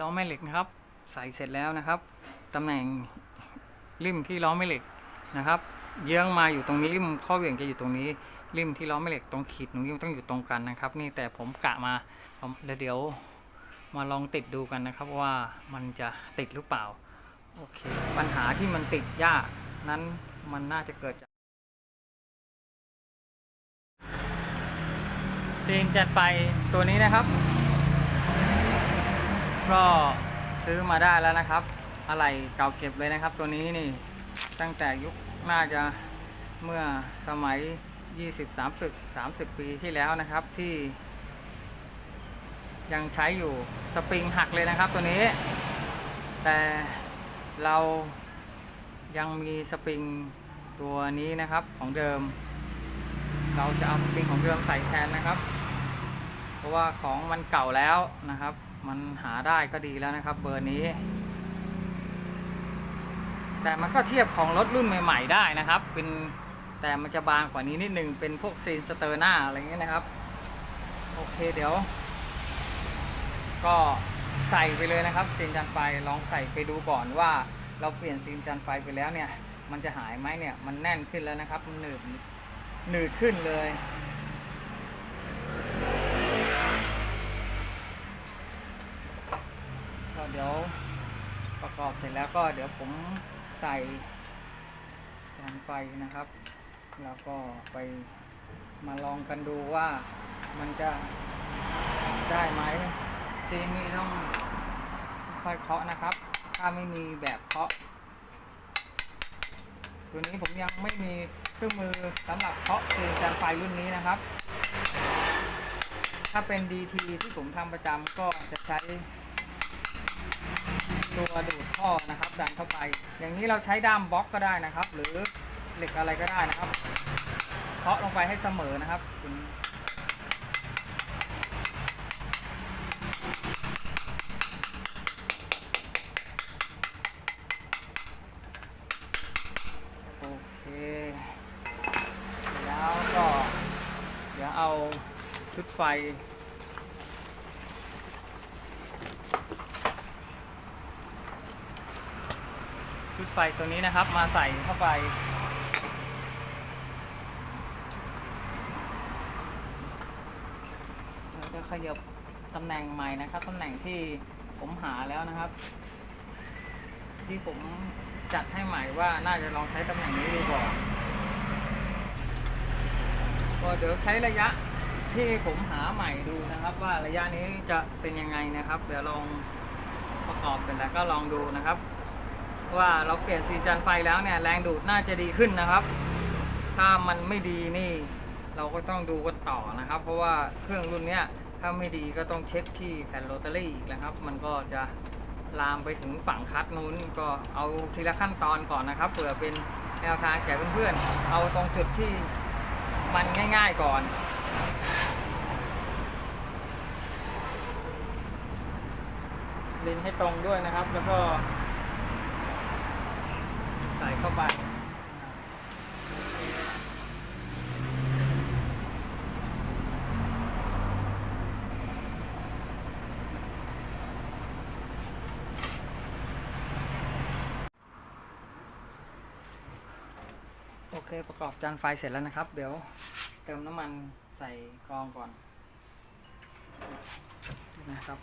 ล้อแม่เหล็กนะครับ ใส่เสร็จแล้วนะครับตำแหน่งริมที่ล้อแม่เหล็กนะครับ เยื้องมาอยู่ตรงนี้ริมข้อเหวี่ยงจะอยู่ตรงนี้ริมที่ล้อแม่เหล็กตรงขีดตรงนี้ต้องอยู่ตรงกันนะครับ นี่แต่ผมกะมาแล้วเดี๋ยวมาลองติดดูกันนะครับว่ามันจะติดหรือเปล่าโอเคปัญหาที่มันติดยากนั้นมันน่าจะเกิดจากซีนจัดไฟตัวนี้นะครับ ก็ซื้อมาได้แล้วนะครับ อะไรเก่าเก็บเลยนะครับ ตัวนี้นี่ตั้งแต่ยุคน่าจะเมื่อสมัย20 30 30 ปีที่แล้วนะครับที่ ยังใช้อยู่สปริงหักเลยนะครับตัวนี้ แต่เรายังมีสปริงตัวนี้นะครับของเดิม เราจะเอาสปริงของเดิมใส่แทนนะครับ เพราะว่าของมันเก่าแล้วนะครับ มันหาได้ก็ดีแล้วนะครับ เบอร์นี้ แต่มันก็เทียบของรถรุ่นใหม่ ๆ ได้นะครับ เป็นแต่มันจะบางกว่านี้นิดนึงเป็นพวกซีนสเตอร์หน้าอะไรเงี้ยนะครับ โอเคเดี๋ยว ก็ใส่ไปเลยนะครับซีนจันไฟลองใส่ไปดูก่อนว่า เราเปลี่ยนซีนจันไฟไปแล้วเนี่ย มันจะหายไหมเนี่ย มันแน่นขึ้นแล้วนะครับ มันหนืดหนืดขึ้นเลย เดี๋ยวประกอบเสร็จแล้วก็เดี๋ยวผมใส่จานไฟนะครับ แล้วก็ไปมาลองกันดูว่ามันจะได้ไหมซีนี้ต้องค่อยเคาะนะครับ ถ้าไม่มีแบบเคาะ ตัวนี้ผมยังไม่มีเครื่องมือสำหรับเคาะซีนจานไฟรุ่นนี้นะครับ ถ้าเป็น DT ที่ผมทำประจำก็จะใช้ ตัวดูดท่อนะครับ ดันเข้าไป อย่างนี้เราใช้ด้ามบล็อกก็ได้นะครับ หรือเหล็กอะไรก็ได้นะครับเคาะลงไปให้เสมอนะครับคุณโอเค แล้วก็ เดี๋ยวเอาชุดไฟ ไฟตัวนี้นะครับ มาใส่เข้าไป เราจะขยับตำแหน่งใหม่นะครับตำแหน่งที่ผมหาแล้วนะครับ ที่ผมจัดให้ใหม่ว่าน่าจะลองใช้ตำแหน่งนี้ดูก่อนก็เดี๋ยวใช้ระยะที่ผมหาใหม่ดูนะครับว่าระยะนี้จะเป็นยังไงนะครับ เดี๋ยวลองประกอบเสร็จแล้วก็ลองดูนะครับ ว่าเราเปลี่ยนซีจันไฟแล้วเนี่ยแรงดูดน่าจะดีขึ้นนะครับ ถ้ามันไม่ดีนี่ เราก็ต้องดูกันต่อนะครับ เพราะว่าเครื่องรุ่นเนี้ยถ้าไม่ดีก็ต้องเช็คที่แผ่นโรตารี่อีกนะครับ มันก็จะลามไปถึงฝั่งคัดนู้นก็เอาทีละขั้นตอนก่อนนะครับเผื่อเป็นแนวทางแก่เพื่อนๆ เอาตรงจุดที่มันง่าย ๆก่อนลินให้ตรงด้วยนะครับ แล้วก็ ส่เข้าไปโอเค ประกอบจานไฟเสร็จแล้วนะครับ เดี๋ยวเติมน้ำมันใส่กรองก่อนนะครับ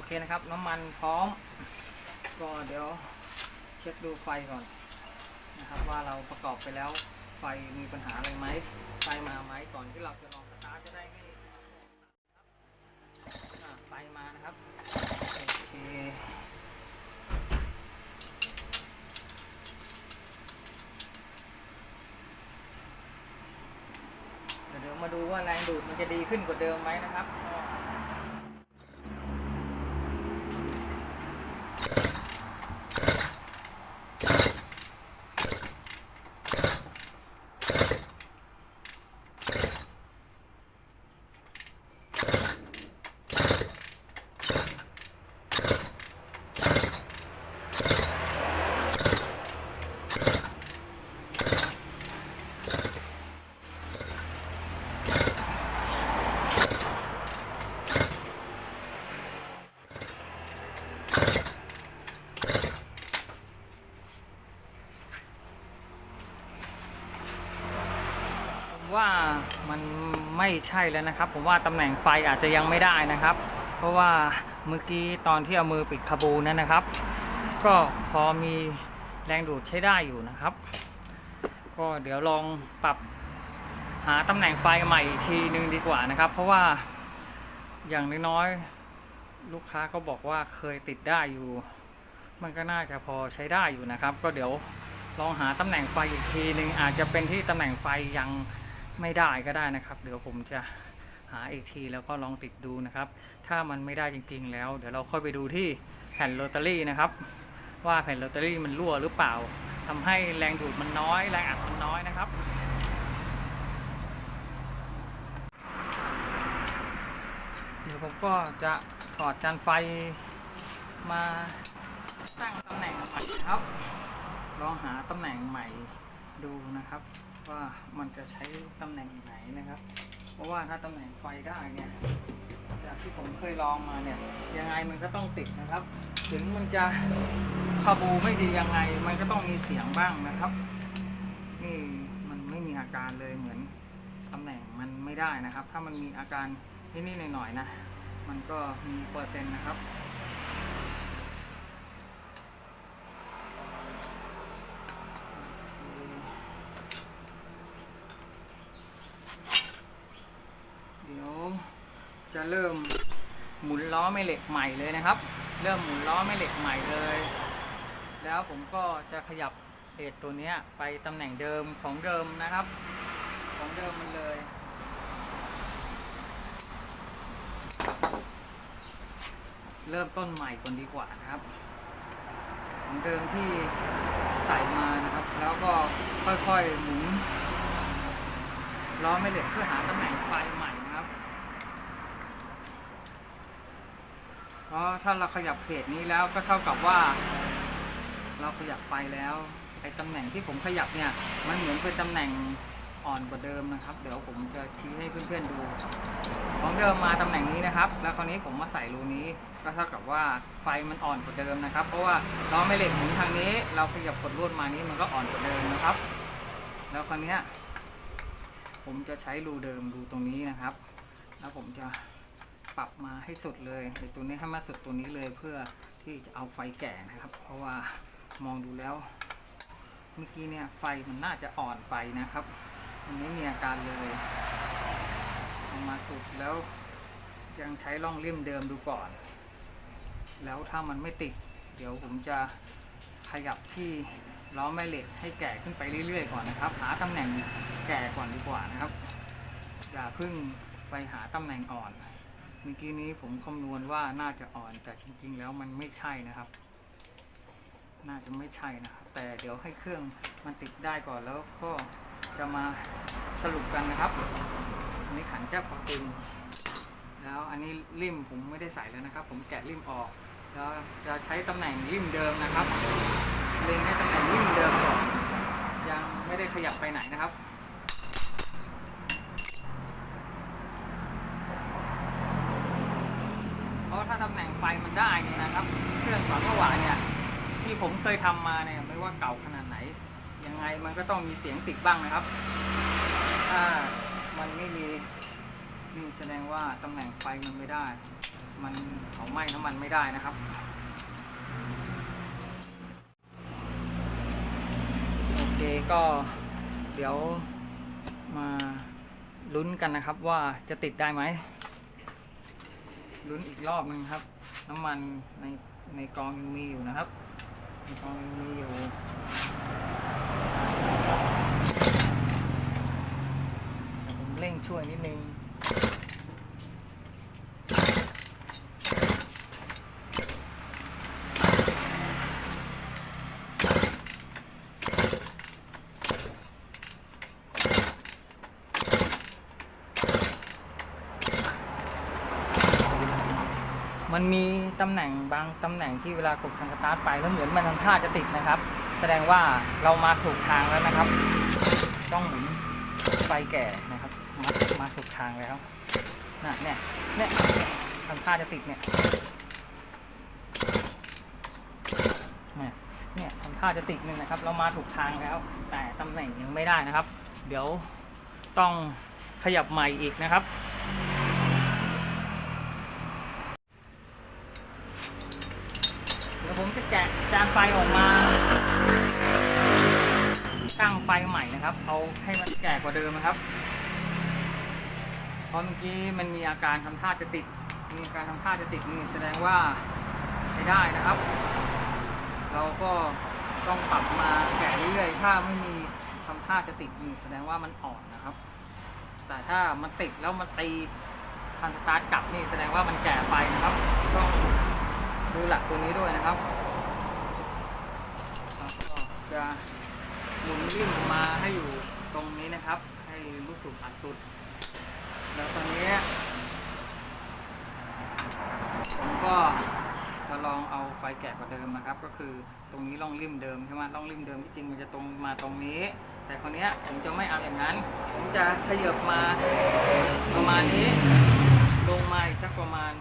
อเคนะครับ น้ำมันพร้อม ก็เดี๋ยวเช็คดูไฟก่อนนะครับว่าเราประกอบไปแล้วไฟมีปัญหาอะไรไหมไฟมาไหมก่อนที่เราจะลองสตาร์ทจะได้ไม่ไฟมานะครับโอเคเดี๋ยวมาดูว่าแรงดูดมันจะดีขึ้นกว่าเดิมไหมนะครับ โไม่ใช่แล้วนะครับ ผมว่าตำแหน่งไฟอาจจะยังไม่ได้นะครับ เพราะว่าเมื่อกี้ตอนที่เอามือปิดคาบูนั้นนะครับ ก็พอมีแรงดูดใช้ได้อยู่นะครับ ก็เดี๋ยวลองปรับหาตำแหน่งไฟใหม่อีกทีนึงดีกว่านะครับ เพราะว่าอย่างน้อยๆลูกค้าก็บอกว่าเคยติดได้อยู่ มันก็น่าจะพอใช้ได้อยู่นะครับ ก็เดี๋ยวลองหาตำแหน่งไฟอีกทีนึงอาจจะเป็นที่ตำแหน่งไฟยัง ไม่ได้ก็ได้นะครับ เดี๋ยวผมจะหาอีกทีแล้วก็ลองติดดูนะครับ ถ้ามันไม่ได้จริง ๆ แล้ว เดี๋ยวเราค่อยไปดูที่แผ่นโรตารี่นะครับ ว่าแผ่นโรตารี่มันรั่วหรือเปล่าทำให้แรงดูดมันน้อย แรงอัดมันน้อยนะครับเดี๋ยวผมก็จะถอดจานไฟมาตั้งตำแหน่งใหม่ครับ ลองหาตำแหน่งใหม่ดูนะครับ ว่ามันจะใช้ตำแหน่งไหนนะครับ เพราะว่าถ้าตำแหน่งไฟได้เนี่ยจากที่ผมเคยลองมาเนี่ยยังไงมันก็ต้องติดนะครับ ถึงมันจะคาบูไม่ดียังไง มันก็ต้องมีเสียงบ้างนะครับ นี่มันไม่มีอาการเลยเหมือนตำแหน่งมันไม่ได้นะครับ ถ้ามันมีอาการนิดๆหน่อยๆนะมันก็มีเปอร์เซ็นต์นะครับ เดี๋ยว จะเริ่มหมุนล้อแม่เหล็กใหม่เลยนะครับ เริ่มหมุนล้อแม่เหล็กใหม่เลย แล้วผมก็จะขยับเอทตัวเนี้ยไปตำแหน่งเดิมของเดิมนะครับ ของเดิมมันเลยเริ่มต้นใหม่ก่อนดีกว่านะครับของเดิมที่ใส่มานะครับ แล้วก็ค่อยๆหมุนล้อแม่เหล็กเพื่อหาตำแหน่งไฟใหม่นะครับ เพราะถ้าเราขยับเพจนี้แล้วก็เท่ากับว่า เราขยับไฟแล้วไอ้ตำแหน่งที่ผมขยับเนี่ยมันเหมือนเป็นตำแหน่งอ่อนกว่าเดิมนะครับ เดี๋ยวผมจะชี้ให้เพื่อนๆดูของเดิมมาตำแหน่งนี้นะครับ แล้วคราวนี้ผมมาใส่รูนี้ก็เท่ากับว่าไฟมันอ่อนกว่าเดิมนะครับ เพราะว่าล้อแม่เหล็กหมุนทางนี้ เราขยับกดลวดมานี้มันก็อ่อนกว่าเดิมนะครับ แล้วคราวนี้ผมจะใช้รูเดิมรูตรงนี้นะครับ แล้วผมจะ ปรับมาให้สุดเลยในตัวนี้ให้มาสุดตัวนี้เลยเพื่อที่จะเอาไฟแก่นะครับ เพราะว่ามองดูแล้ว เมื่อกี้เนี่ยไฟมันน่าจะอ่อนไปนะครับ มันไม่มีอาการเลยเอามาสุดแล้วยังใช้ร่องเลี่ยมเดิมดูก่อน แล้วถ้ามันไม่ติด เดี๋ยวผมจะขยับที่ล้อแม่เหล็กให้แก่ขึ้นไปเรื่อยๆ ก่อนนะครับ หาตำแหน่งแก่ก่อนดีกว่านะครับ อย่าเพิ่งไปหาตำแหน่งอ่อน เมื่อกี้นี้ผมคำนวณว่าน่าจะอ่อนแต่จริงๆ แล้วมันไม่ใช่นะครับ น่าจะไม่ใช่นะครับ แต่เดี๋ยวให้เครื่องมันติดได้ก่อนแล้วก็จะมาสรุปกันนะครับอันนี้ขันแก้วปอตึงแล้วอันนี้ริมผมไม่ได้ใส่แล้วนะครับ ผมแกะริมออกแล้วจะใช้ตำแหน่งริมเดิมนะครับเล็งให้ตำแหน่งริมเดิมก่อนยังไม่ได้ขยับไปไหนนะครับ เพราะถ้าตำแหน่ง ไฟมันได้เนี่ยนะครับ เครื่องสอนเมื่อวานเนี่ยที่ผมเคยทำมาเนี่ยไม่ว่าเก่าขนาดไหน ยังไงมันก็ต้องมีเสียงติดบ้างนะครับ ถ้ามันไม่มีนี่แสดงว่าตำแหน่งไฟมันไม่ได้ มันเผาไหม้น้ำมันไม่ได้นะครับโอเคก็เดี๋ยวมาลุ้นกันนะครับว่าจะติดได้ไหมลุ้นอีกรอบหนึงครับ น้ำมันในในกองยังมีอยู่นะครับในกองยังมีอยู่เดี๋ยวผมเร่งช่วยนิดนึง มันมีตำแหน่งบางตำแหน่งที่เวลากดคันสตาร์ทไปแล้วเหมือนมันทำท่าจะติดนะครับ แสดงว่าเรามาถูกทางแล้วนะครับ ต้องหมุนไฟแก่นะครับ มามาถูกทางแล้วน่ะเนี่ยเนี่ยทำท่าจะติดเนี่ยเนี่ยเนี่ยทำท่าจะติดนี่นะครับ เรามาถูกทางแล้ว แต่ตำแหน่งยังไม่ได้นะครับ เดี๋ยวต้องขยับใหม่อีกนะครับ เดี๋ยวผมจะแกะจานไฟออกมา ตั้งไฟใหม่นะครับ เอาให้มันแก่กว่าเดิมนะครับ เพราะเมื่อกี้มันมีอาการทำท่าจะติด มีอาการทำท่าจะติดนี่แสดงว่าใช้ได้นะครับ เราก็ต้องปรับมาแกะเรื่อยๆ ถ้าไม่มีทำท่าจะติดนี่แสดงว่ามันอ่อนนะครับ แต่ถ้ามันติดแล้วมันตีคันสตาร์ทกลับนี่แสดงว่ามันแก่ไปนะครับ ต้องดูหลักตัวนี้ด้วยนะครับแล้วก็จะหมุนริ่มมาให้อยู่ รงนี้นะครับ ให้ลูกสูบอัดสุด แล้วตอนนี้ ผมก็จะลองเอาไฟแกะกว่าเดิมนะครับ ก็คือตรงนี้ล่องริมเดิมใช่ไหมล่องริมเดิมที่จริงมันจะตรงมาตรงนี้ แต่คราวเนี้ผมจะไม่เอาอย่างนั้น ผมจะขยับมาประมาณนี้ ลงมาอีกสักประมาณ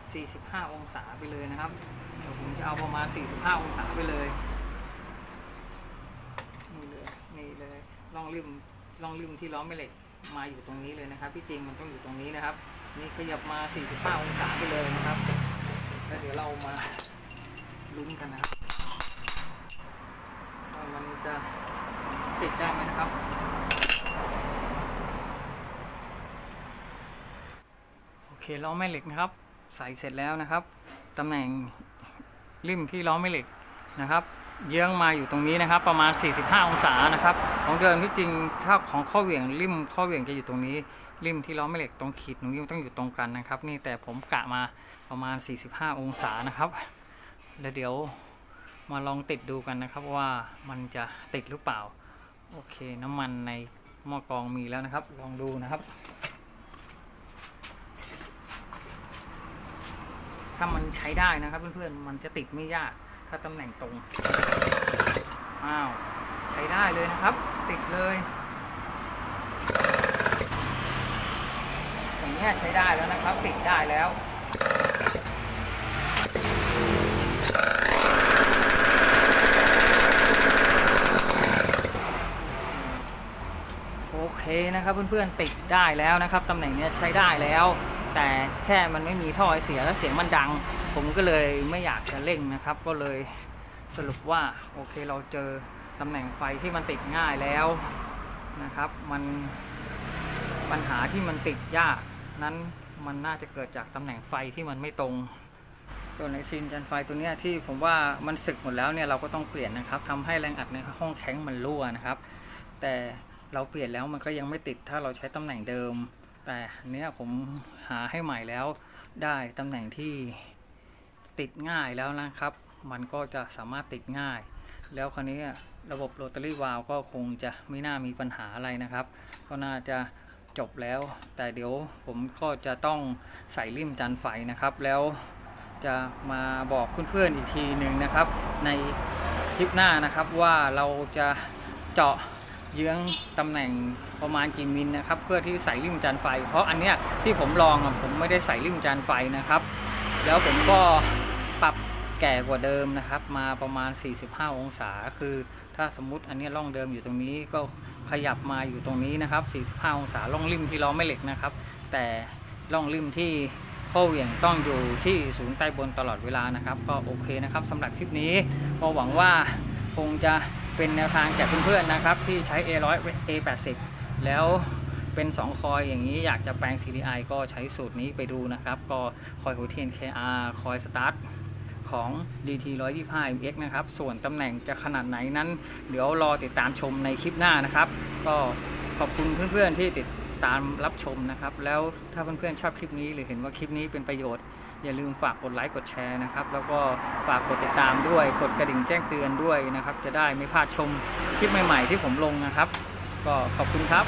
45 องศาไปเลยนะครับเดี๋ยวผมจะเอาประมาณ 45 องศาไปเลย นี่เลย นี่เลย ล่องริมล่องริมที่ล้อแม่เหล็กมาอยู่ตรงนี้เลยนะครับ ที่จริงมันต้องอยู่ตรงนี้นะครับ นี่ขยับมา 45 องศาไปเลยนะครับ แล้วเดี๋ยวเรามาลุ้นกันนะครับว่ามันจะติดได้ไหมนะครับ โอเคล้อแม่เหล็กนะครับ ใส่เสร็จแล้วนะครับตำแหน่งริมที่ล้อแม่เหล็กนะครับ เยื้องมาอยู่ตรงนี้นะครับ ประมาณ 45 องศานะครับ ของเดิมที่จริงถ้าของข้อเหวี่ยงริมข้อเหวี่ยงจะอยู่ตรงนี้ ริมที่ล้อแม่เหล็กตรงขีดตรงนี้ต้องอยู่ตรงกันนะครับ นี่แต่ผมกะมาประมาณ 45 องศานะครับ แล้วเดี๋ยวมาลองติดดูกันนะครับว่ามันจะติดหรือเปล่า โอเคน้ำมันในหม้อกรองมีแล้วนะครับ ลองดูนะครับ ถ้ามันใช้ได้นะครับเพื่อนๆมันจะติดไม่ยากถ้าตำแหน่งตรงอ้าว ใช้ได้เลยนะครับ ติดเลยอย่างนี้ใช้ได้แล้วนะครับ ติดได้แล้วโอเคนะครับเพื่อนๆติดได้แล้วนะครับตำแหน่งเนี้ยใช้ได้แล้ว แต่แค่มันไม่มีท่อไอเสียแล้วเสียงมันดัง ผมก็เลยไม่อยากจะเร่งนะครับ ก็เลย สรุปว่าโอเคเราเจอตำแหน่งไฟที่มันติดง่ายแล้วนะครับ มันปัญหาที่มันติดยากนั้นมันน่าจะเกิดจากตำแหน่งไฟที่มันไม่ตรง ส่วนในซินจันไฟตัวเนี้ยที่ผมว่ามันสึกหมดแล้วเนี่ยเราก็ต้องเปลี่ยนนะครับทำให้แรงอัดในห้องแข็งมันรั่วนะครับ แต่เราเปลี่ยนแล้วมันก็ยังไม่ติดถ้าเราใช้ตำแหน่งเดิม แต่เนี้ยผมหาให้ใหม่แล้วได้ตำแหน่งที่ติดง่ายแล้วนะครับ มันก็จะสามารถติดง่าย แล้วคราวนี้ระบบโรตารี่วาลวก็คงจะไม่น่ามีปัญหาอะไรนะครับ ก็น่าจะจบแล้ว แต่เดี๋ยวผมก็จะต้องใส่ริมจันไฟนะครับ แล้วจะมาบอกเพื่อนๆอีกทีหนึ่งนะครับ ในคลิปหน้านะครับว่าเราจะเจาะเยื้องตำแหน่งประมาณกี่มิลนะครับ เพื่อที่ใส่ริมจานไฟ เพราะอันเนี้ยที่ผมลองผมไม่ได้ใส่ริมจานไฟนะครับ แล้วผมก็ปรับ แก่กว่าเดิมนะครับ มาประมาณ 45 องศา คือถ้าสมมติอันนี้ร่องเดิมอยู่ตรงนี้ก็ขยับมาอยู่ตรงนี้นะครับ 45 องศาร่องริมที่ล้อไม่เหล็กนะครับ แต่ร่องริมที่ข้อเหวี่ยงต้องอยู่ที่ศูนย์ใต้บนตลอดเวลานะครับ ก็โอเคนะครับสำหรับคลิปนี้ก็หวังว่าคงจะเป็นแนวทางแก่เพื่อนๆนะครับ ที่ใช้ A100 A80 แล้วเป็น 2 คอยอย่างนี้อยากจะแปลง CDI ก็ใช้สูตรนี้ไปดูนะครับ ก็คอยหัวเทียน KR คอยสตาร์ท ของ DT 125 MX นะครับ ส่วนตำแหน่งจะขนาดไหนนั้น เดี๋ยวรอติดตามชมในคลิปหน้านะครับ ก็ขอบคุณเพื่อนๆที่ติดตามรับชมนะครับ แล้วถ้าเพื่อนๆชอบคลิปนี้หรือเห็นว่าคลิปนี้เป็นประโยชน์อย่าลืมฝากกดไลค์กดแชร์นะครับ แล้วก็ฝากกดติดตามด้วย กดกระดิ่งแจ้งเตือนด้วยนะครับ จะได้ไม่พลาดชมคลิปใหม่ ๆ ที่ผมลงนะครับ ก็ขอบคุณครับ